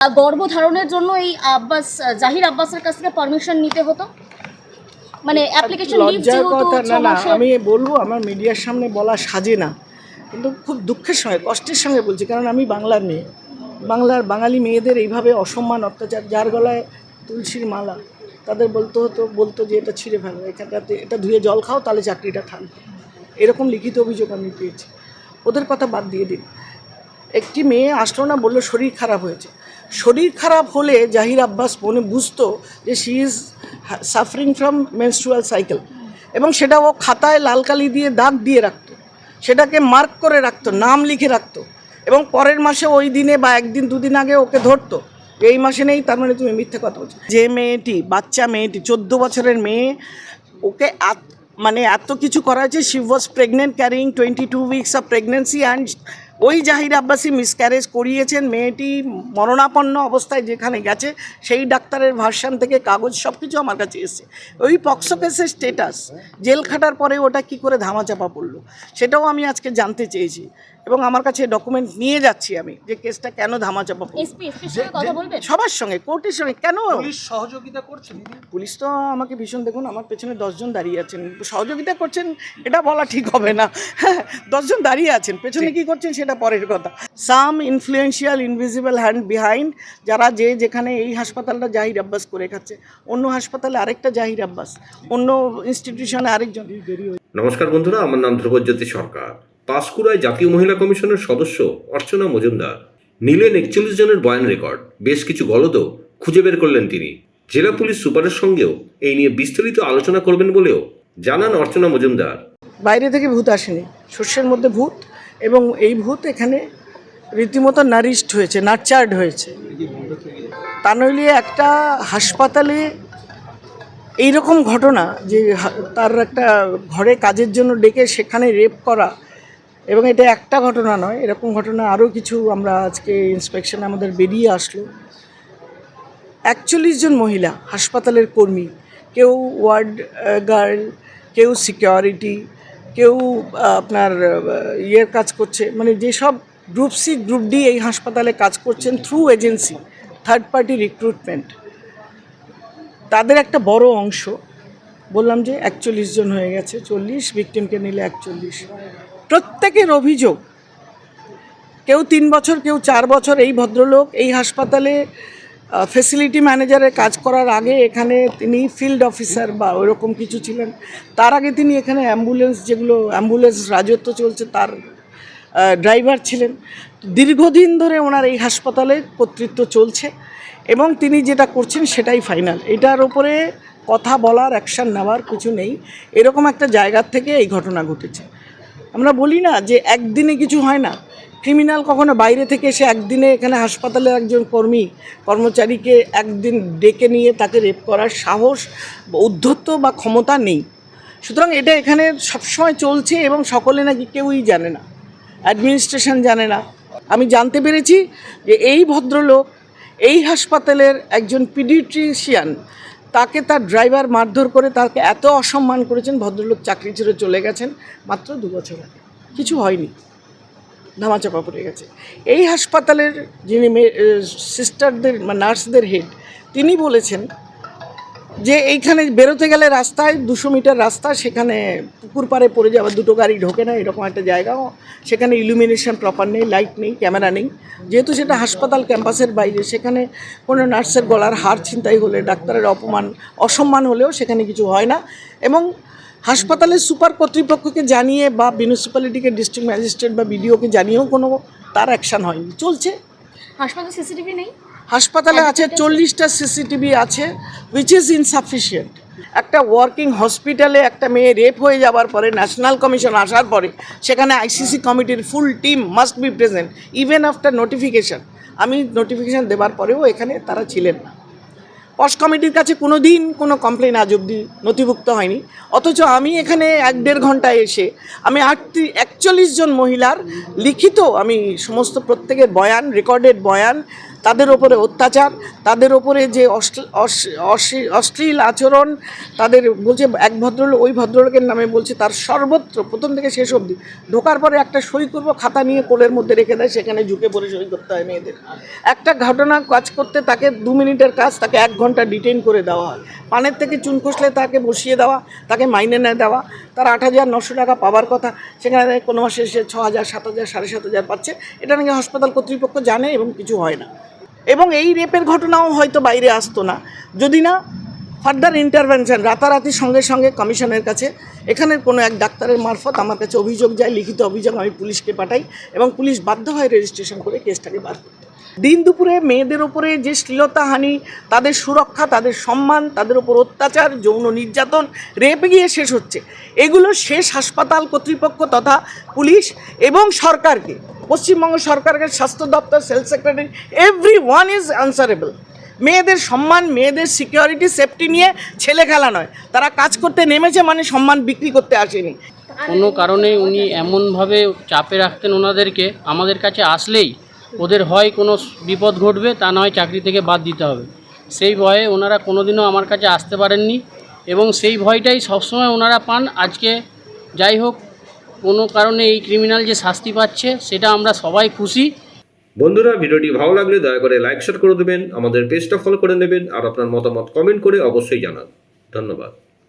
গর্ভধারণের জন্য এই আব্বাস জাহির আব্বাসের কাছ থেকে পারমিশন নিতে হতো? মানে অ্যাপ্লিকেশন লিভ যেহেতু না আমি বলব আমার মিডিয়ার সামনে বলা সাজে না। কিন্তু খুব দুঃখের সঙ্গে কষ্টের সঙ্গে বলছি কারণ আমি বাংলার মেয়ে। বাংলার বাঙালি মেয়েদের এইভাবে অসম্মান অত্যাচার যার গলায় তুলসীর মালা তাদের বলতে হতো বলতো যে এটা ছিঁড়ে ফেলো এখানটাতে এটা ধুয়ে জল খাও তাহলে চাকরিটা থাকবে এরকম লিখিত অভিযোগ আমি পেয়েছি। ওদের কথা বাদ দিয়ে দিন। একটি মেয়ে আসলো না বলল শরীর খারাপ হয়েছে। শরীর খারাপ হলে জাহির আব্বাস মনে বুঝতো যে she is suffering from menstrual cycle এবং সেটা ও খাতায় লাল কালি দিয়ে দাগ দিয়ে রাখতো। সেটাকে মার্ক করে রাখতো, নাম লিখে রাখতো এবং পরের মাসে ওই দিনে বা একদিন দুদিন আগে ওকে ধরতো। এই মাসে নেই, তার মানে তুমি মিথ্যে কথা বলছো। যে মেয়েটি, বাচ্চা মেয়েটি, চোদ্দ বছরের মেয়ে, ওকে মানে এত কিছু করা হয়েছে she was pregnant carrying twenty two weeks of pregnancy and ওই জাহির আব্বাসি মিসক্যারেজ করিয়েছেন, মেয়েটি মরণাপন্ন অবস্থায় যেখানে গেছে, সেই ডাক্তারের ভার্সান থেকে কাগজ সব কিছু আমার কাছে এসেছে। ওই পক্সো কেসের স্টেটাস জেল খাটার পরে ওটা কি করে ধামাচাপা পড়ল? সেটাও আমি আজকে জানতে চেয়েছি। এবং আমার কাছে ডকুমেন্ট নিয়ে যাচ্ছি আমি যে কেসটা কেন ধামাচাপা সবার সঙ্গে কোর্টের সঙ্গে কেন? পুলিশ সহযোগিতা করছে দিদি? পুলিশ তো আমাকে ভীষণ দেখুন আমার পেছনে দশজন দাঁড়িয়ে আছেন। সহযোগিতা করছেন এটা বলা ঠিক হবে না। হ্যাঁ দশজন দাঁড়িয়ে আছেন পেছনে কি করছেন সেটা পরের কথা। Some influential invisible hand behind যারা যে যেখানে এই হাসপাতালটা জাহির আব্বাস করে খাচ্ছে। অন্য হাসপাতালে আরেকটা জাহির আব্বাস অন্য ইনস্টিটিউশনে আরেকজন। নমস্কার বন্ধুরা আমার নাম ধ্রুবজ্যোতি সরকার। পাঁশকুড়ায় জাতীয় মহিলা কমিশনের সদস্য অর্চনা মজুমদার। নিলেন একচল্লিশ জনের বয়ান রেকর্ড। বেশ কিছু গলদও খুঁজে বের করলেন তিনি। জেলা পুলিশ সুপারের সঙ্গেও এই নিয়ে বিস্তারিত আলোচনা করবেন বলেও জানান অর্চনা মজুমদার। বাইরে থেকে ভূত আসেনি। শস্যের মধ্যে ভূত এবং এই ভূত এখানে রীতিমতো নারিস্ট হয়েছে নার্চার্ড হয়েছে। তা নইলে একটা হাসপাতালে এইরকম ঘটনা যে তার একটা ঘরে কাজের জন্য ডেকে সেখানে রেপ করা এবং এটা একটা ঘটনা নয়, এরকম ঘটনা আরও কিছু আমরা আজকে ইন্সপেকশনে আমাদের বেরিয়ে আসলো। একচল্লিশ জন মহিলা, হাসপাতালের কর্মী, কেউ ওয়ার্ড গার্ল, কেউ সিকিউরিটি কেউ আপনার ইয়ের কাজ করছে মানে যেসব গ্রুপ সি গ্রুপ ডি এই হাসপাতালে কাজ করছেন through agency third party recruitment তাদের একটা বড় অংশ, বললাম যে একচল্লিশ জন হয়ে গেছে, চল্লিশ ভিকটিমকে নিলে একচল্লিশ। প্রত্যেকের অভিযোগ। কেউ তিন বছর, কেউ চার বছর এই ভদ্রলোক এই হাসপাতালে ফেসিলিটি ম্যানেজারের কাজ করার আগে এখানে তিনি ফিল্ড অফিসার বা ওরকম কিছু ছিলেন। তার আগে তিনি এখানে অ্যাম্বুলেন্স যেগুলো অ্যাম্বুলেন্স রাজত্ব চলছে, তার ড্রাইভার ছিলেন। দীর্ঘদিন ধরে ওনার এই হাসপাতালে কর্তৃত্ব চলছে এবং তিনি যেটা করছেন সেটাই ফাইনাল এটার ওপরে কথা বলার অ্যাকশান নেওয়ার কিছু নেই। এরকম একটা জায়গার থেকে এই ঘটনা ঘটেছে। আমরা বলি না যে একদিনে কিছু হয় না। ক্রিমিনাল কখনো বাইরে থেকে এসে একদিনে এখানে হাসপাতালের একজন কর্মী, কর্মচারীকে একদিন ডেকে নিয়ে তাকে রেপ করার সাহস উদ্ধত্ত বা ক্ষমতা নেই। সুতরাং এটা এখানে সবসময় চলছে এবং সকলে নাকি কেউই জানে না। অ্যাডমিনিস্ট্রেশন জানে না। আমি জানতে পেরেছি যে এই ভদ্রলোক এই হাসপাতালের একজন পিডিট্রিশিয়ান তাকে তার ড্রাইভার মারধর করে তাকে এত অসম্মান করেছেন, ভদ্রলোক চাকরি ছেড়ে চলে গেছেন মাত্র দু বছর আগে। কিছু হয়নি। ধামাচাপা পড়ে গেছে। এই হাসপাতালের যিনি সিস্টারদের নার্সদের হেড তিনি বলেছেন যে এইখানে বেরোতে গেলে রাস্তায়, দুশো মিটার রাস্তা, সেখানে পুকুর পাড়ে পড়ে যাওয়া দুটো গাড়ি ঢোকে না, এরকম একটা জায়গাও। সেখানে ইলুমিনেশন প্রপার নেই লাইট নেই ক্যামেরা নেই। যেহেতু সেটা হাসপাতাল ক্যাম্পাসের বাইরে, সেখানে কোনো নার্সের গলার হার ছিনতাই হলে, ডাক্তারের অপমান, অসম্মান হলেও সেখানে কিছু হয় না। এবং হাসপাতালের সুপার কর্তৃপক্ষকে জানিয়ে বা মিউনিসিপ্যালিটিকে ডিস্ট্রিক্ট ম্যাজিস্ট্রেট বা বিডিওকে জানিয়েও কোনো তার অ্যাকশান হয়নি। চলছে। হাসপাতাল সিসিটিভি নেই? হাসপাতালে আছে চল্লিশটা সিসিটিভি আছে উইচ ইজ ইনসাফিসিয়েন্ট একটা ওয়ার্কিং হসপিটালে একটা মেয়ে রেপ হয়ে যাওয়ার পরে ন্যাশনাল কমিশন আসার পরে সেখানে আইসিসি কমিটির full team must be present even after notification আমি নোটিফিকেশন দেওয়ার পরেও এখানে তারা ছিলেন না। পশ কমিটির কাছে কোনো দিন কোনো কমপ্লেন আজ অবধি নথিভুক্ত হয়নি। অথচ আমি এখানে এক দেড় ঘন্টায় এসে আমি আটটি একচল্লিশ জন মহিলার লিখিত আমি সমস্ত প্রত্যেকের বয়ান রেকর্ডেড বয়ান তাদের ওপরে অত্যাচার, তাদের ওপরে যে অশ্লী- অশ্লী- অশ্লী- অশ্লীল আচরণ, তাদের বলছে এক ভদ্রলোক, ওই ভদ্রলোকের নামে বলছে তার সর্বত্র, প্রথম থেকে শেষ অবধি। ঢোকার পরে একটা সই করব, খাতা নিয়ে কোলের মধ্যে রেখে দেয়, সেখানে ঝুঁকে পড়ে সই করতে হয় মেয়েদের। একটা ঘটনা কাজ করতে তাকে দু মিনিটের কাজ, তাকে এক ঘণ্টা ডিটেইন করে দেওয়া হয়। পানের থেকে চুন খসলে তাকে বসিয়ে দেওয়া, তাকে মাইনে নেয় দেওয়া। তার আট হাজার নশো টাকা পাওয়ার কথা, সেখানে কোনো মাসে সে ছ হাজার, সাত হাজার, সাড়ে সাত হাজার পাচ্ছে। এটা নাকি হাসপাতাল কর্তৃপক্ষ জানে এবং কিছু হয় না। এবং এই রেপের ঘটনাও হয়তো বাইরে আসতো না। যদি না ফার্দার ইন্টারভেনশন রাতারাতি সঙ্গে সঙ্গে কমিশনের কাছে এখানের কোনো এক ডাক্তারের মারফত আমার কাছে অভিযোগ যায়, লিখিত অভিযোগ আমি পুলিশকে পাঠাই এবং পুলিশ বাধ্য হয় রেজিস্ট্রেশন করে কেসটাকে বার করতে। দিন দুপুরে মেয়েদের ওপরে যে শ্লীলতাহানি তাদের সুরক্ষা, তাদের সম্মান, তাদের ওপর অত্যাচার, যৌন নির্যাতন রেপে গিয়ে শেষ হচ্ছে। এগুলো শেষ হাসপাতাল কর্তৃপক্ষ তথা পুলিশ এবং সরকারকে পশ্চিমবঙ্গ সরকারের স্বাস্থ্য দপ্তর sales secretary every one is answerable মেয়েদের সম্মান, মেয়েদের সিকিউরিটি সেফটি নিয়ে ছেলে খেলা নয়। তারা কাজ করতে নেমেছে মানে সম্মান বিক্রি করতে আসেনি। কোনো কারণে উনি এমনভাবে চাপে রাখতেন ওনাদেরকে, আমাদের কাছে আসলেই ওদের হয় কোনো বিপদ ঘটবে, তা নয় চাকরি থেকে বাদ দিতে হবে। সেই ভয়ে ওনারা কোনোদিনও আমার কাছে আসতে পারেননি এবং সেই ভয়টাই সবসময় ওনারা পান। আজকে যাই হোক কোনো কারণে এই ক্রিমিনাল যে শাস্তি পাচ্ছে, সেটা আমরা সবাই খুশি। বন্ধুরা, ভিডিওটি ভালো লাগলে দয়া করে লাইক শেয়ার করে দেবেন, আমাদের পেজটা ফলো করে নেবেন, আর আপনার মতামত কমেন্ট করে অবশ্যই জানান। ধন্যবাদ।